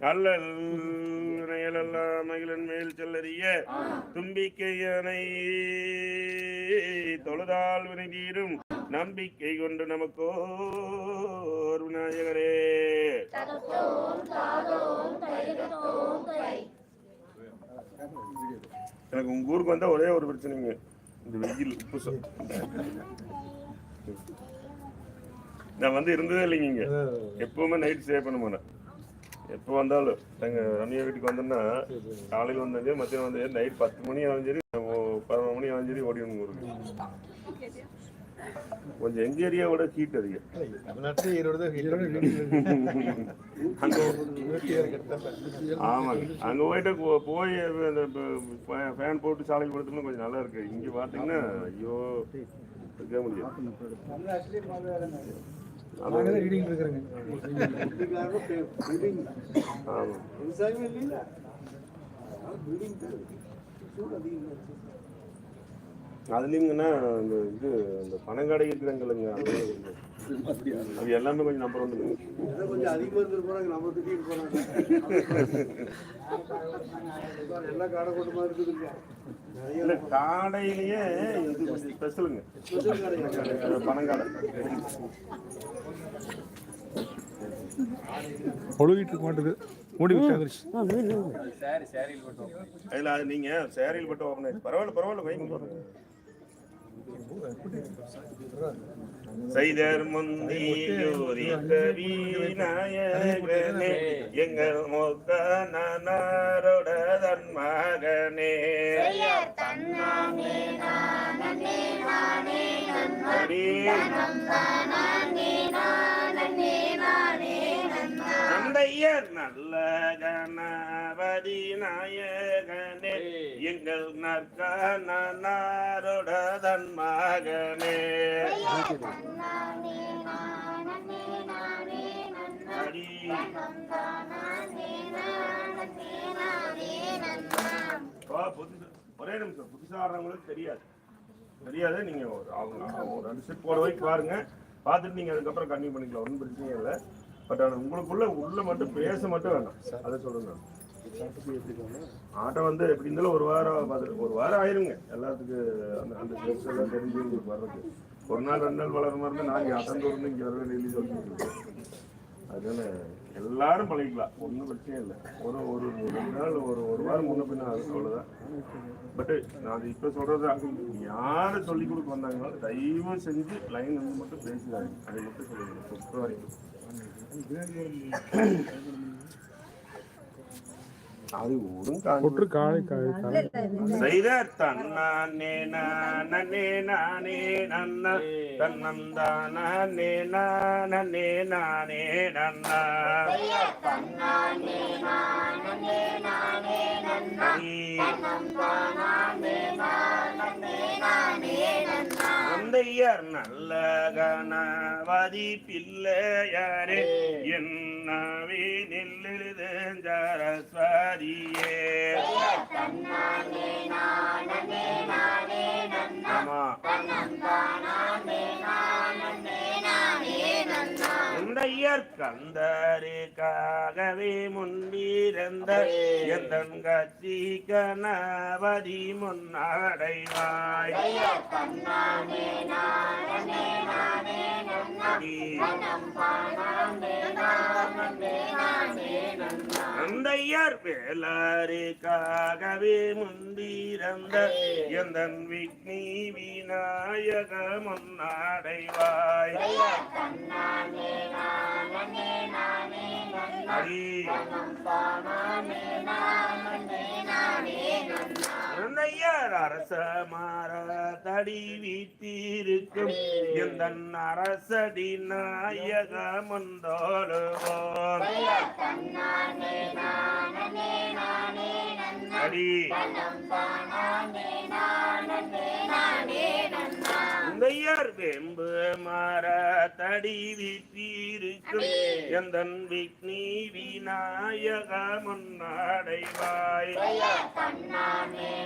அல்லல் நயலெல்லாம் மகிழன் மேல் செல்லறிய தும்பிக்கையனை தொழுதால் வினை தீரும் நம்பிக்கை கொண்டு நமக்கோர் விநாயகரே. எனக்கு உங்க ஊருக்கு வந்தா ஒரே ஒரு பிரச்சனைங்க. இந்த வெயில் உப்பு நான் வந்து இருந்ததே இல்லைங்க இங்க. எப்பவுமே நைட் ஸ்டே பண்ண மாட்டேன். எப்போ வந்தாலும். எங்க ரம்யா வீட்டுக்கு வந்தோம்னா காலையில் வந்தது மத்தியானம் வந்தது நைட் பத்து மணி ஆகும் சரி பதினொரு மணி ஆகும் சரி ஓடிடணும் ஊருக்கு. கொஞ்சம் எங்க ஏரியாவோட ஹீட் அதிகம். அங்க ஆமாங்க. அங்க போயிட்டு போய் அந்த ஃபேன் போட்டு சாலைக்கு படுத்தோம்னா கொஞ்சம் நல்லா இருக்கு. இங்க பாத்தீங்கன்னா ஐயோ இருக்க முடியாது. நாங்கள் ரீடிங் இருக்கிறேங்க. ஆமா அந்த இது இந்த பனங்கடை இருக்கிறாங்கல்லைங்க அது எல்லாமே கொஞ்சம் நம்பர் ஒன்று கொஞ்சம் அதிகமாக இருந்துட்டு போறாங்க நம்ம திட்டிட்டு போறாங்க எல்லா காடை கூட்டமா இருக்குதுங்க நிறைய இல்ல காடையிலேயே இது கொஞ்சம் ஸ்பெஷலுங்க பனங்காடை. ஒழுகிட்டு இருக்க மாட்டேது. மூடி விட்டாங்க அதுல அது நீங்க சேரையில் பட்டு ஓப்பன் ஆயிடுச்சு. பரவாயில்ல பரவாயில்ல வைங்க செய்தர் முந்தி யூரி கவி நாயகனே எங்கள் மொக்க நாரோட தன் மகனே அடி. நந்தையர் நல்ல கணபதி நாயகனே. எங்கள் நற்காரோட தன் மகனே ஒரே நிமிஷம் புதுசா ஆடுறவங்களுக்கு தெரியாது. தெரியாது நீங்க ஒரு அவங்க ஒரு ரெண்டு செட் போட வரைக்கும் பாருங்க. பார்த்துட்டு நீங்க அதுக்கப்புறம் கண்டினியூ பண்ணிக்கலாம். ஒன்றும் பிரச்சனையே இல்லை. பட் ஆனால் உங்களுக்குள்ள உள்ள மட்டும் பேச மட்டும் வேண்டாம் அதை சொல்லுங்க. ஆட்டம் வந்து எப்படி இருந்தாலும் ஒரு வாரம் பார்த்துட்டு ஒரு வாரம் ஆயிருங்க. எல்லாத்துக்கு அந்த அந்த ஸ்டெப்ஸ் எல்லாம் தெரிஞ்சு உங்களுக்கு வர்றது ஒரு நாள் ரெண்டு நாள் வளர மாதிரி இருந்தால் நாங்கள் அட்டம் இங்கே வரவே டெய்லி சொல்லி அதனால எல்லாரும் பழகிக்கலாம். ஒன்றும் பிரச்சனை இல்லை. ஒரு ஒரு ரெண்டு நாள் ஒரு ஒரு வாரம் முன்ன பின்ன அது அவ்வளோதான் பட்டு நான் அது இப்போ சொல்கிறது யாரை சொல்லி கொடுக்க வந்தாங்களோ தயவு செஞ்சு லைன் வந்து மட்டும் பேசுகிறாங்க அதை மட்டும் சொல்லுங்க. இப்போ வரைக்கும் அது ஒழுங்கு காலை காலை காலை செய்த தன்னானே நானே நானே நன்ன. தன்னந்தானே நானே நானே நன்னா அந்தையர் நல்ல கணவாதி பிள்ளையாரே என்னவே நெல்லெழுதரஸ்வதியே ஆமா. உந்தையர் கந்தருக்காகவே முன்பிருந்த எந்தன் கட்சி கணபதி முன்னடைவாய். அந்தையர் வேளாருக்காகவே முன்பிருந்த எந்தன் விக்னி விநாயக முன்னாடைவாய் அடி. அந்தையர் அரச மாற தடி வீட்டிருக்கும் எந்த அரசடி நாயக முந்தோழுவோம் அடி. உந்தையர் வெம்பு மாற தடி வீட்டிருக்கும் எந்த விக்னி விநாயக முன்னடைவாய் அடி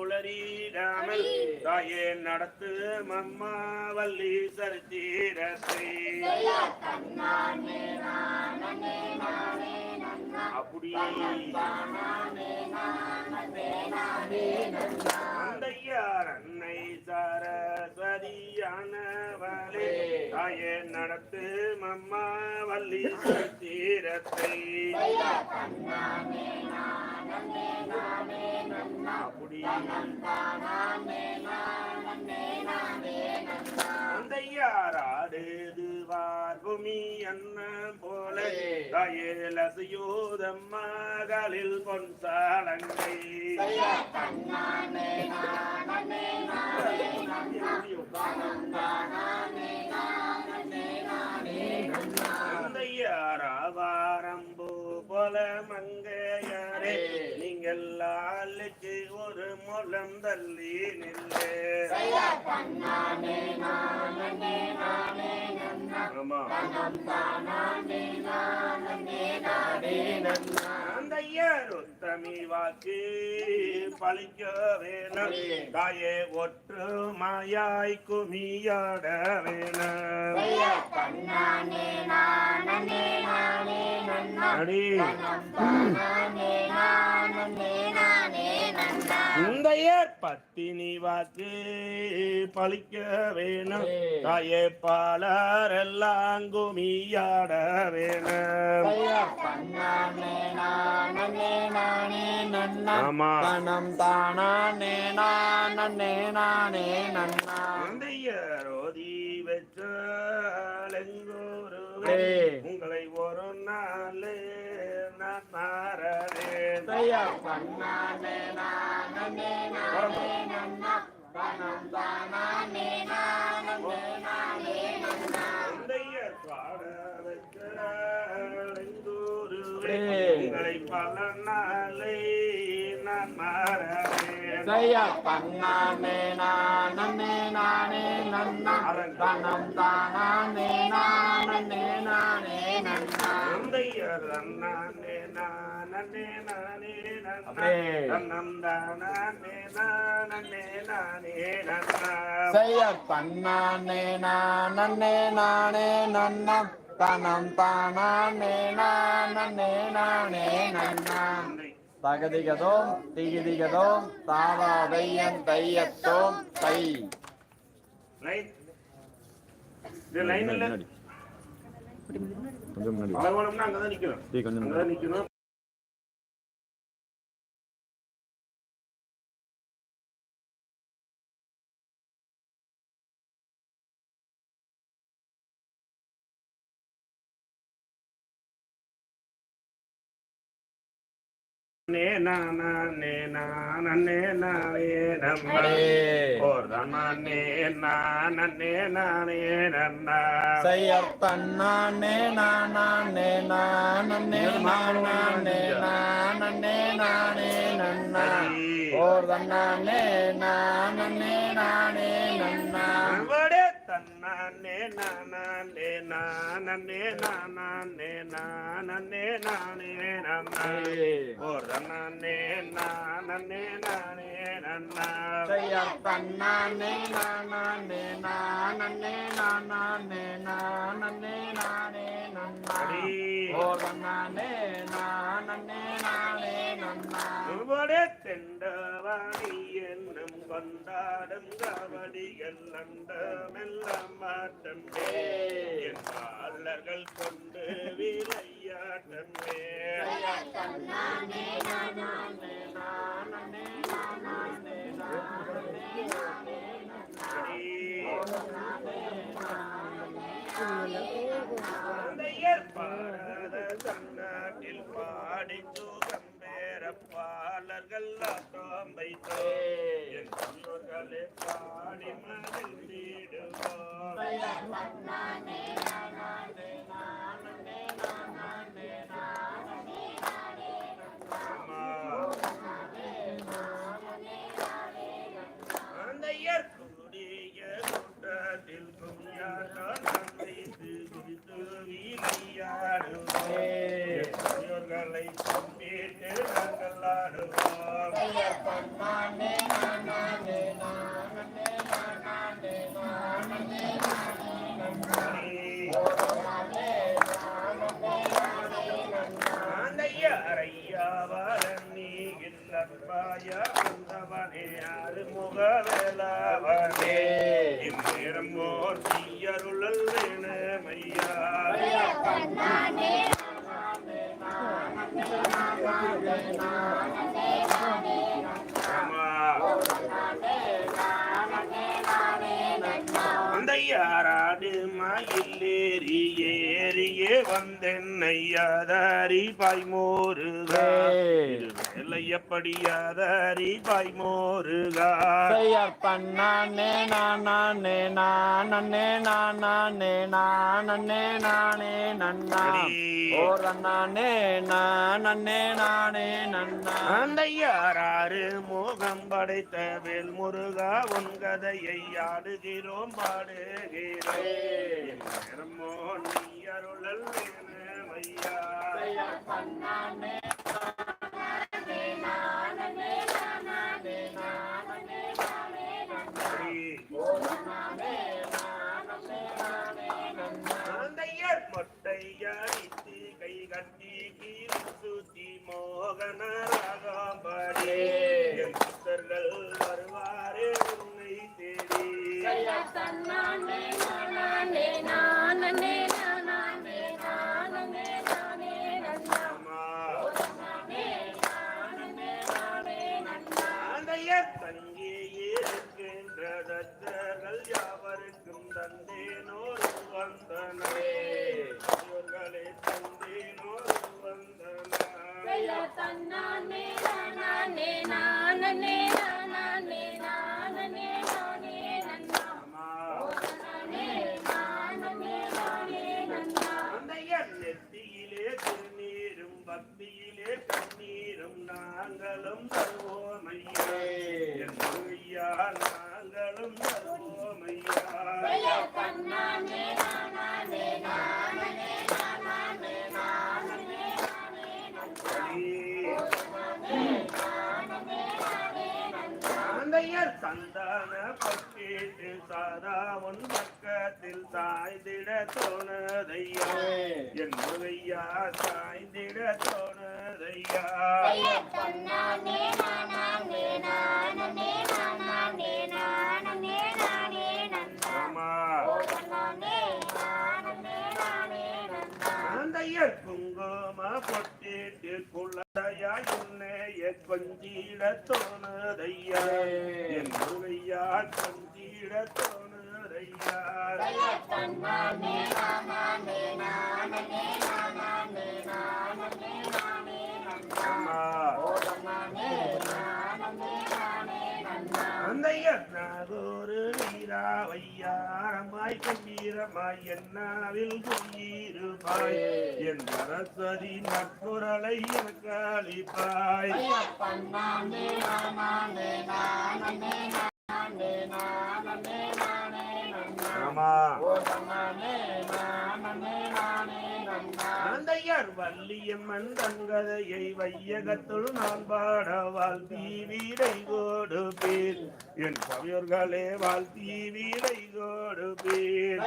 குளறி தாயே நடத்து மம்மா வள்ளி சரித்திரத்தை அப்படியே அந்தையார் அன்னை சரஸ்வதியானவளே தாயே நடத்து மம்மா வள்ளி தீரத்தை. அப்படி அந்தையாராடுதுவார் பூமி அண்ணன் போல தயலசையோதம் மகளில் பொன் சாலங்கை. அந்தையாராவாரம்பு போல மங்கையாரே நீங்கள் ஆளுக்கு ஒரு முலம் தள்ளி நின்று ஆமா வாக்கு பழிக்க வேணும் தாயே ஒற்றுமையாய் குமியாட வேணும் அடி. முந்தையர் பத்தினி வாக்கு பழிக்க வேணும். தாயே பாலர் எல்லாம் குமியாட வேணும். தனம் தானே நானே நானே நன்னா. முந்தையர் ஓதி வச்சோருவே ஏய். உங்களை ஒரு நாள் மாறவேன் தயா பண்ணானே நானே நானே நன்னா நானே நானே. உங்களை பல நாளை மாறவேன் தயா நானே நானே நன்னா தனம் தானே நானே நானே நன்னா முந்தையர் நானே நானே நன்னா அப்படியே. தானே நானே நானே நன்னா செய்ய பண்ணானே நானே நானே நன்னம் தனம் தானே நானே நானே நன்னா தகதிகதோம் திகிதிகதோம் தாவா தையன் தையத்தோம் தை. முன்னாடி. கொஞ்சம் முன்னாடி. பண்ணானே நானே நானே நானே நானே நானே நன்னா ஓர் தன்னானே நானே நானே நன்னா தன்னானே நானே நானே நானே நானே நானே நன்னா. ஓர் தன்னானே நானே நானே நன்னா. பண்ணானே நானே நானே நானே நானே நானே நன்னா. ஓர் தன்னானே நானே நானே நன்னா. தெண்டவாணி என்னும் கொண்டாடும் கவடிகள் அண்டமெல்லாம் மாட்டமே என் பாலர்கள் கொண்டு விளையாட்டமே பாடாத தன்னாட்டில் பாடி தூகம் பேர பாலர்கள் தோ வைத்தோ என் முன்னோர்களே பாடி மகிழ்ந்திடுவோம் அந்த யாராடு மயிலேறி ஏறியே வந்தென்னையாதாரி பாய்மோருகா. வேலையப்படியாதாரி பாய்மோருகா செய்யார் பண்ணானே நானே நானே நானே நானே நானே நன்னா ஓர் அண்ணானே நானே நானே நன்னா அந்த யாராறு மோகம் படைத்த வேல் முருகா உன் கதையை ஆடுகிறோம் பாடுகிறோம். நீ அருளல் வேணுமையா பக்தியிலே கண்ணீரும் நாங்களும் தருவோமையா ஐயா. நாங்களும் தருவோமையா ஆந்தையர் சந்தான பக்கீட்டு சாதா உன் பக்கத்தில் சாய்ந்திட தோணதையா. என் முறையா சாய்ந்திட தோண ஆமா. ஆந்தையர் குங்கும பொட்டிட்டு குள்ளதையா என்னைய கொஞ்சிட தோணுதையா? என் முகையா கொஞ்சிட தோணுதையா? ஆமா வீராவையாரமாய் கம்பீரமாய் என்னாவில் குடியிருப்பாய். என் சரஸ்வதி நற்குரலை எனக்கு அளிப்பாய். ஆமா அந்தையர் வள்ளியம்மன் தங்கதையை வையகத்துள் நான் பாட வாழ்த்தி வீடை கொடுப்பீர் என் கவியர்களே வாழ்த்தி வீடை கொடுப்பீர்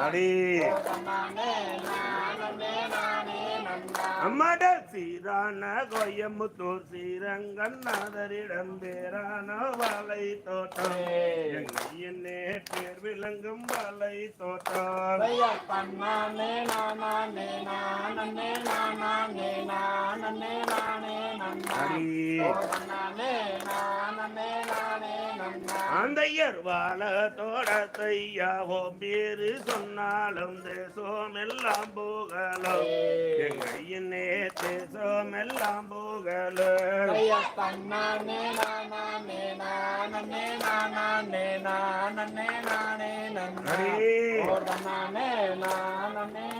அடி. அம்மட சீரான கோயம்புத்தூர் ஸ்ரீரங்கநாதரிடம் பேரான வாழை தோட்டம். என்னே பேர் விளங்கும் வாழை தோட்டம். அடி. அந்தையர் வாழ தோடத்தையாவோ பேரு சொன்னாலும் தேசம் எல்லாம் போகலும் எங்கையினே தேசம் எல்லாம் போகலும்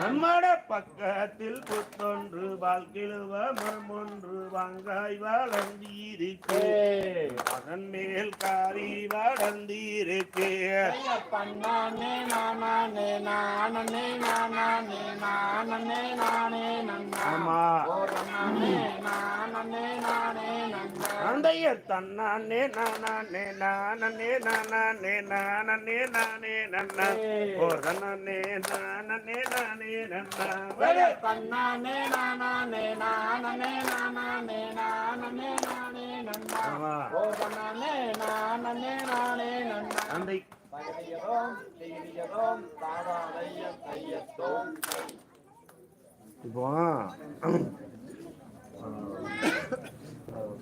நம்மட பக்கத்தில் புத்தொன்று வாழ்கிழுவ மரமொன்று வாங்காய் வளர்ந்தீருக்கு. அதன் மேல் காரி வளர்ந்தீருக்கு. பண்ணானே நானே நானே நானே நானே நானே நன்னா நானே நானே நானே நன்னா அந்தைய தன்னானே நானே நானே நானே நானே நானே நன்னா ஓ நானே நானே நன்னா தன்னானே நானே நானே நானே நானே நானே நன்னா. ஓ தன்னானே நானே நானே நன்னா தையத்தோம் இப்போ